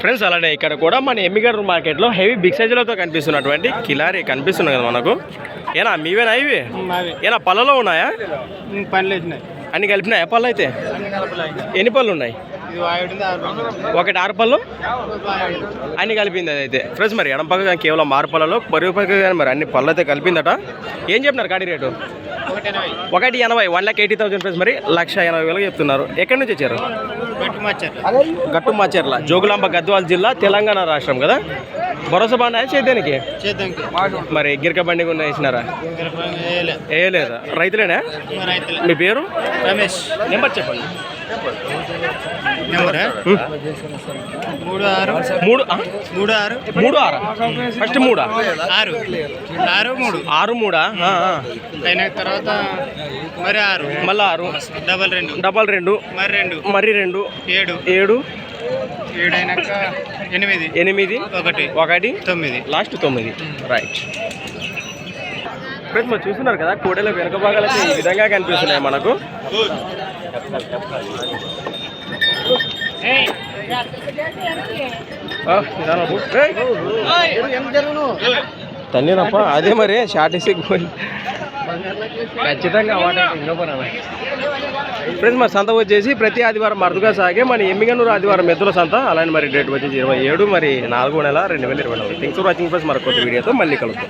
Friends అలానే ఇక్కడ కూడా మన ఎమ్మిగడ్డ మార్కెట్లో హెవీ బిగ్ సైజులతో కనిపిస్తున్నటువంటి కిలారి కనిపిస్తున్నాయి కదా మనకు. ఏనా మీవేనా ఇవి? ఏనా పళ్ళలో ఉన్నాయా? పనులు వేసినాయి అన్ని కలిపినాయా పళ్ళు అయితే? ఎన్ని పళ్ళు ఉన్నాయి? ఒకటి ఆరు పళ్ళు? వాయుడు. అన్ని కలిపింది అది అయితే ఫ్రెండ్స్ మరి ఎడం పక్క కేవలం ఆరు పళ్ళలో పరుగు పక్క కానీ మరి అన్ని పళ్ళు అయితే కలిపిందట. ఏం చెప్పినారు కాడి రేటు? ఒకటి ఎనభై. One lakh eighty thousand friends మరి లక్ష ఎనభై వేలకు చెప్తున్నారు. ఎక్కడి నుంచి వచ్చారు? గట్టి మాచర్ల జోగులాంబ గద్వాల జిల్లా తెలంగాణ రాష్ట్రం కదా? భరోసా బాగున్నాయా చేద్దానికి? చేద్దాం మరి గిరిక బండి కూడా వేసినారా? లేదా రైతులేనా? రైతులే. మీ పేరు? రమేష్. నెంబర్ చెప్పండి. మూడు ఆరు? మూడు ఆరు? మూడు ఆరా? ఫస్ట్ మూడా? ఆరు. ఆరు మూడు. ఆరు మూడా. అయిన తర్వాత మరి ఆరు. మళ్ళా ఆరు. డబల్ రెండు. డబల్ రెండు. మరి రెండు. మరి రెండు. ఏడు. ఏడు. ఏడు అయినాక ఎనిమిది. ఎనిమిది. ఒకటి. ఒకటి. తొమ్మిది. లాస్ట్ తొమ్మిది. రైట్ ఫ్రెండ్స్ మరి చూస్తున్నారు కదా కోడెల వెనక భాగాలు అయితే ఈ విధంగా కనిపిస్తున్నాయి మనకు. తల్లినప్ప అదే మరి షార్ట్ వేసి ఖచ్చితంగా ఫ్రెండ్స్ మరి సంత వచ్చేసి ప్రతి ఆదివారం మరుదుగా సాగే మన ఎమ్మిగనూరు ఆదివారం ఎద్దుల సంత అలానే మరి డేట్ వచ్చేసి ఇరవై ఏడు మరి నాలుగో నెల రెండు వేల ఇరవై నాలుగు. థింగ్స్ వాచింగ్ ఫ్రెండ్స్ మరి కొత్త వీడియోతో మళ్ళీ కలుగుతాం